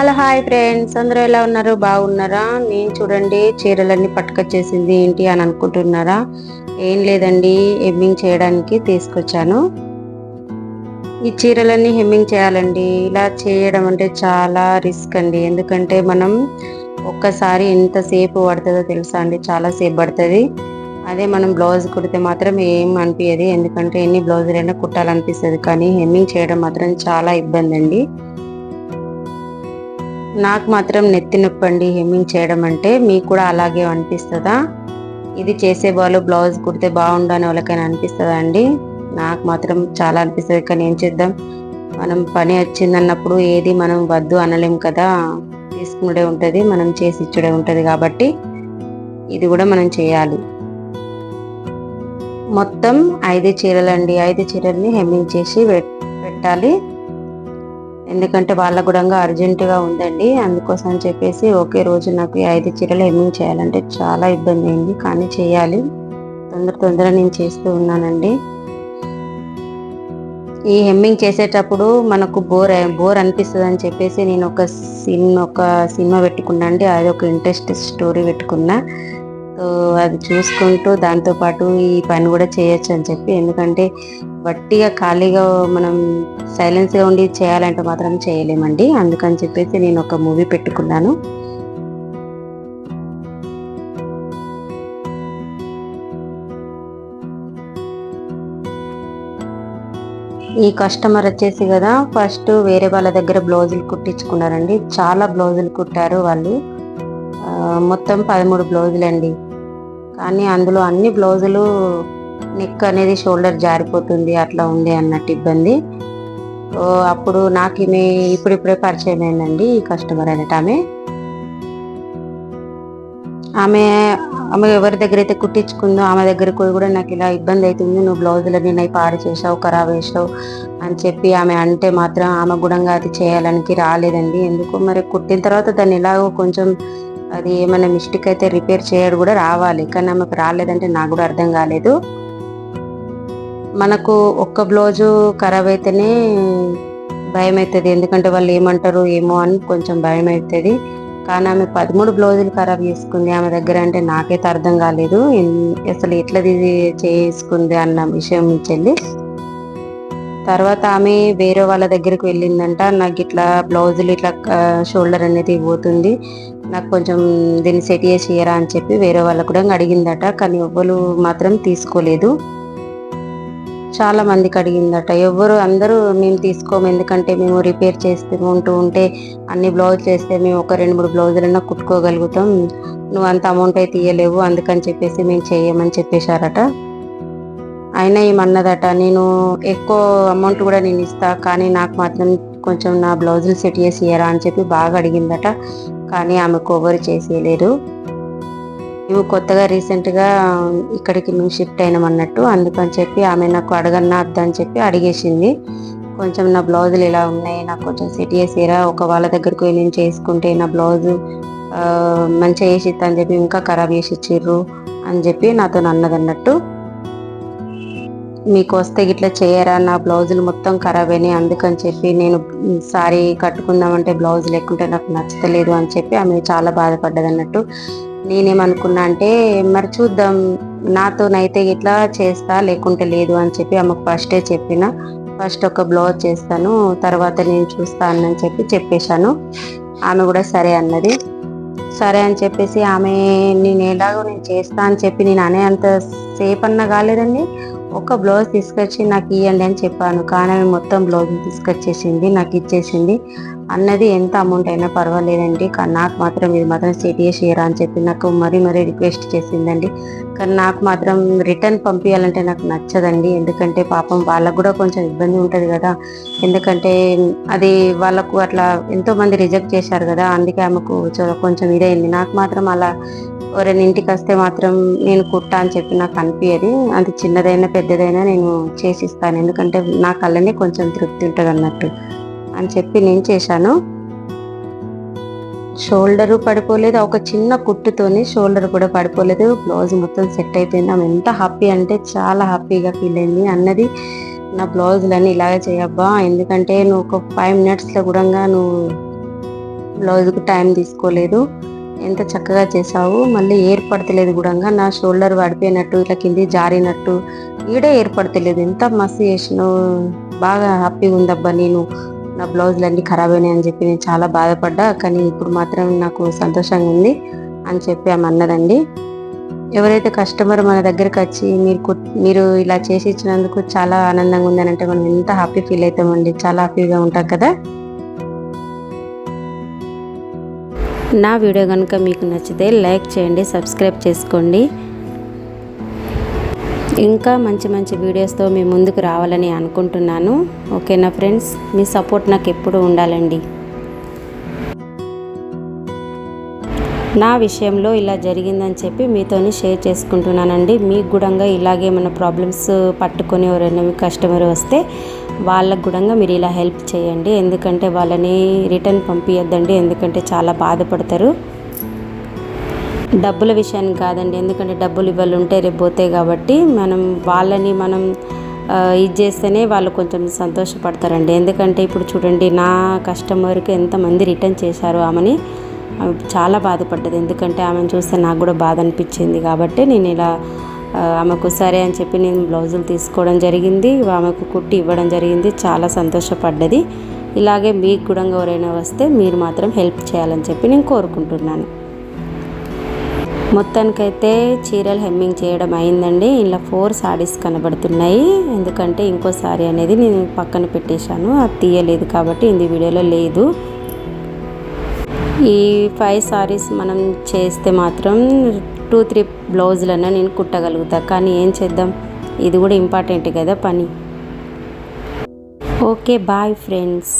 Hello hi friends. అందరూ ఎలా ఉన్నారు? బాగున్నారా? నేను చూడండి చీరలన్నీ పట్టుకొచ్చేసింది ఏంటి అని అనుకుంటున్నారా? ఏం లేదండి హెమ్మింగ్ చేయడానికి తీసుకొచ్చాను. ఈ చీరలన్నీ హెమ్మింగ్ చేయాలండి. ఇలా చేయడం అంటే చాలా రిస్క్ అండి. ఎందుకంటే మనం ఒక్కసారి ఎంతసేపు పడుతుందో తెలుసా అండి? చాలాసేపు పడుతుంది. అదే మనం బ్లౌజ్ కుడితే మాత్రం ఏం అనిపించదు ఎందుకంటే ఎన్ని బ్లౌజులైనా కుట్టాలనిపిస్తుంది. కానీ హెమ్మింగ్ చేయడం మాత్రం చాలా ఇబ్బంది అండి నాకు మాత్రం నెత్తి నొప్పండి హెమ్మింగ్ చేయడం అంటే మీకు కూడా అలాగే అనిపిస్తుందా? ఇది చేసే వాళ్ళు బ్లౌజ్ కుడితే బాగుండు అని వాళ్ళకైనా అనిపిస్తుందా అండి? నాకు మాత్రం చాలా అనిపిస్తుంది. కానీ ఏం చేద్దాం? మనం పని వచ్చిందన్నప్పుడు ఏది మనం వద్దు అనలేం కదా? తీసుకునే ఉంటుంది మనం చేసి ఇచ్చుడే ఉంటుంది కాబట్టి ఇది కూడా మనం చేయాలి. మొత్తం ఐదు చీరలు అండి ఐదు చీరల్ని హెమ్మింగ్ చేసి పెట్టాలి. ఎందుకంటే వాళ్ళ కూడా అర్జెంటుగా ఉందండి. అందుకోసం అని చెప్పేసి ఒకే రోజు నాకు ఈ ఐదు చీరలు హెమ్మింగ్ చేయాలంటే చాలా ఇబ్బంది అయింది. కానీ చేయాలి. తొందర తొందర నేను చేస్తూ ఉన్నానండి. ఈ హెమ్మింగ్ చేసేటప్పుడు మనకు బోర్ బోర్ అనిపిస్తుంది అని చెప్పేసి నేను ఒక సినిమా ఒక సినిమా పెట్టుకున్నా అండి. అది ఒక ఇంట్రెస్ట్ స్టోరీ పెట్టుకున్నా. సో అది చూసుకుంటూ దాంతోపాటు ఈ పని కూడా చేయొచ్చు అని చెప్పి. ఎందుకంటే వట్టిగా ఖాళీగా మనం సైలెన్స్గా ఉండి చేయాలంటే మాత్రం చేయలేమండి. అందుకని చెప్పేసి నేను ఒక మూవీ పెట్టుకున్నాను. ఈ కస్టమర్ వచ్చేసి కదా ఫస్ట్ వేరే వాళ్ళ దగ్గర బ్లౌజులు కుట్టించుకున్నారండి. చాలా బ్లౌజులు కుట్టారు వాళ్ళు. మొత్తం పదమూడు బ్లౌజులు అండి కానీ అందులో అన్ని బ్లౌజులు నెక్ అనేది షోల్డర్ జారిపోతుంది అట్లా ఉంది అన్నట్టు ఇబ్బంది. అప్పుడు నాకు ఈమె ఇప్పుడిప్పుడే పరిచయం అయిందండి ఈ కస్టమర్ అనేట ఆమె. ఆమె ఆమె ఎవరి దగ్గర అయితే కుట్టించుకుందో ఆమె దగ్గర పోయి కూడా నాకు ఇలా ఇబ్బంది అవుతుంది నువ్వు బ్లౌజులు నై పాడు చేసావు ఖరాబ్ వేసావు అని చెప్పి ఆమె అంటే మాత్రం ఆమె గుణంగా అది చేయాలనికి రాలేదండి. ఎందుకు మరి కుట్టిన తర్వాత దాన్ని ఎలాగో కొంచెం అది ఏమైనా మిస్టేక్ అయితే రిపేర్ చేయడం కూడా రావాలి. కానీ ఆమెకు రాలేదంటే నాకు కూడా అర్థం కాలేదు. మనకు ఒక్క బ్లౌజు ఖరాబ్ అయితేనే భయం అవుతుంది ఎందుకంటే వాళ్ళు ఏమంటారు ఏమో అని కొంచెం భయం అవుతుంది కానీ ఆమె పదమూడు బ్లౌజులు ఖరాబ్ చేసుకుంది. ఆమె దగ్గర అంటే నాకైతే అర్థం కాలేదు. అసలు ఎట్లా చేసుకుంది అన్న విషయం చెల్లి తర్వాత ఆమె వేరే వాళ్ళ దగ్గరికి వెళ్ళిందంట. నాకు ఇట్లా బ్లౌజులు ఇట్లా షోల్డర్ అనేది పోతుంది నాకు కొంచెం దీన్ని సెట్ చేసి ఇయ్యరా అని చెప్పి వేరే వాళ్ళకు కూడా అడిగిందట. కానీ ఎవ్వరు మాత్రం తీసుకోలేదు. చాలా మందికి అడిగిందట. ఎవరు అందరూ మేము తీసుకోము ఎందుకంటే మేము రిపేర్ చేస్తూ ఉంటూ ఉంటే అన్ని బ్లౌజ్ చేస్తే మేము ఒక రెండు మూడు బ్లౌజులైనా కుట్టుకోగలుగుతాం. నువ్వు అంత అమౌంట్ అయితే ఇవ్వలేవు అందుకని చెప్పేసి మేము చేయమని చెప్పేశారట. అయినా ఏమన్నదట నేను ఎక్కువ అమౌంట్ కూడా నేను ఇస్తా కానీ నాకు మాత్రం కొంచెం నా బ్లౌజులు సెట్ చేసి ఇయ్యరా అని చెప్పి బాగా అడిగిందట. కానీ ఆమెకు ఓవర్ చేసేయలేరు మేము కొత్తగా రీసెంట్గా ఇక్కడికి మేము షిఫ్ట్ అయినాం అన్నట్టు. అందుకని చెప్పి ఆమె నాకు అడగన్నా అని చెప్పి అడిగేసింది. కొంచెం నా బ్లౌజులు ఇలా ఉన్నాయి. నాకు కొంచెం సెట్ చేసేరా ఒక వాళ్ళ దగ్గరకు వెళ్ళి నేను చేసుకుంటే నా బ్లౌజు మంచిగా వేసి అని చెప్పి ఇంకా ఖరాబ్ చేసి ఇచ్చిర్రు అని చెప్పి నాతో అన్నదన్నట్టు మీకు వస్తే ఇట్లా చేయరా? నా బ్లౌజులు మొత్తం ఖరాబ్ అయినాయి. అందుకని చెప్పి నేను సారీ కట్టుకుందామంటే బ్లౌజ్ లేకుంటే నాకు నచ్చలేదు అని చెప్పి ఆమె చాలా బాధపడ్డదన్నట్టు నేనేమనుకున్నా అంటే మరి చూద్దాం నాతోనైతే ఇట్లా చేస్తా లేకుంటే లేదు అని చెప్పి ఆమెకు ఫస్టే చెప్పిన. ఫస్ట్ ఒక బ్లౌజ్ చేస్తాను తర్వాత నేను చూస్తాను అని చెప్పి చెప్పేశాను. ఆమె కూడా సరే అన్నది. సరే అని చెప్పేసి ఆమె నేను ఎలాగో నేను చేస్తా అని చెప్పి నేను అనే అంత సేపు అన్న కాలేదండి. ఒక బ్లౌజ్ తీసుకొచ్చి నాకు ఇవ్వండి అని చెప్పాను. కానీ ఆమె మొత్తం బ్లౌజ్ తీసుకొచ్చేసింది నాకు ఇచ్చేసింది. అన్నది ఎంత అమౌంట్ అయినా పర్వాలేదండి. కానీ నాకు మాత్రం ఇది మాత్రం సెట్ చేసేయరా అని చెప్పి నాకు మరీ మరీ రిక్వెస్ట్ చేసిందండి. కానీ నాకు మాత్రం రిటర్న్ పంపించాలంటే నాకు నచ్చదండి. ఎందుకంటే పాపం వాళ్ళకు కూడా కొంచెం ఇబ్బంది ఉంటుంది కదా. ఎందుకంటే అది వాళ్ళకు అట్లా ఎంతో మంది రిజెక్ట్ చేశారు కదా. అందుకే ఆమెకు కొంచెం ఇదైంది. నాకు మాత్రం అలా ఎవరైనా ఇంటికి వస్తే మాత్రం నేను కుట్టా అని చెప్పి నాకు అనిపించదు అది చిన్నదైనా పెద్దదైనా నేను చేసిస్తాను. ఎందుకంటే నా కళ్ళనే కొంచెం తృప్తి ఉంటుంది అన్నట్టు అని చెప్పి నేను చేశాను. షోల్డరు పడిపోలేదు ఒక చిన్న కుట్టుతోని షోల్డర్ కూడా పడిపోలేదు. బ్లౌజ్ మొత్తం సెట్ అయిపోయింది. ఆమె ఎంత హ్యాపీ అంటే చాలా హ్యాపీగా ఫీల్ అయింది. అన్నది నా బ్లౌజులన్నీ ఇలాగే చేయబ్బా ఎందుకంటే నువ్వు ఒక ఫైవ్ మినిట్స్లో కూడా నువ్వు బ్లౌజ్కి టైం తీసుకోలేదు. ఎంత చక్కగా చేసావు మళ్ళీ ఏర్పడతలేదు కూడా నా షోల్డర్ పడిపోయినట్టు ఇట్లా కింది జారినట్టు ఈడే ఏర్పడతలేదు. ఎంత మస్తు చేసినావు. బాగా హ్యాపీగా ఉందబ్బా నేను. నా బ్లౌజులు అన్నీ ఖరాబ్ అయినాయి అని చెప్పి నేను చాలా బాధపడ్డా కానీ ఇప్పుడు మాత్రం నాకు సంతోషంగా ఉంది అని చెప్పి ఆమె అన్నదండి. ఎవరైతే కస్టమర్ మన దగ్గరికి వచ్చి మీరు కు మీరు ఇలా చేసి ఇచ్చినందుకు చాలా ఆనందంగా ఉందని అంటే మనం ఎంత హ్యాపీ ఫీల్ అవుతామండి చాలా హ్యాపీగా ఉంటాం కదా. నా వీడియో కనుక మీకు నచ్చితే లైక్ చేయండి సబ్స్క్రైబ్ చేసుకోండి. ఇంకా మంచి మంచి వీడియోస్తో మీ ముందుకు రావాలని అనుకుంటున్నాను. ఓకేనా ఫ్రెండ్స్? మీ సపోర్ట్ నాకు ఎప్పుడూ ఉండాలండి. నా విషయంలో ఇలా జరిగిందని చెప్పి మీతోని షేర్ చేసుకుంటున్నానండి. మీకు కూడా ఇలాగే మన ప్రాబ్లమ్స్ పట్టుకొని ఎవరైనా మీ కస్టమర్ వస్తే వాళ్ళకు కూడా మీరు ఇలా హెల్ప్ చేయండి. ఎందుకంటే వాళ్ళని రిటర్న్ పంపించద్దండి ఎందుకంటే చాలా బాధపడతారు. డబ్బుల విషయానికి కాదండి. ఎందుకంటే డబ్బులు ఇవ్వాలి ఉంటే రేపు పోతాయి కాబట్టి మనం వాళ్ళని మనం ఇది చేస్తేనే వాళ్ళు కొంచెం సంతోషపడతారండి. ఎందుకంటే ఇప్పుడు చూడండి నా కస్టమర్కి ఎంతమంది రిటర్న్ చేశారు ఆమెని చాలా బాధపడ్డది. ఎందుకంటే ఆమెను చూస్తే నాకు కూడా బాధ అనిపించింది కాబట్టి నేను ఇలా ఆమెకు సరే అని చెప్పి నేను బ్లౌజులు తీసుకోవడం జరిగింది ఆమెకు కుట్టి ఇవ్వడం జరిగింది చాలా సంతోషపడ్డది. ఇలాగే మీకు కూడా ఎవరైనా వస్తే మీరు మాత్రం హెల్ప్ చేయాలని చెప్పి నేను కోరుకుంటున్నాను. మొత్తానికైతే చీరలు హెమ్మింగ్ చేయడం అయిందండి. ఇలా ఫోర్ సారీస్ కనబడుతున్నాయి. ఎందుకంటే ఇంకో సారీ అనేది నేను పక్కన పెట్టేశాను. అది తీయలేదు కాబట్టి ఇది వీడియోలో లేదు. ఈ ఫైవ్ సారీస్ మనం చేస్తే మాత్రం టూ త్రీ బ్లౌజులన్నా నేను కుట్టగలుగుతా. కానీ ఏం చేద్దాం? ఇది కూడా ఇంపార్టెంట్ కదా పని. Okay bye friends.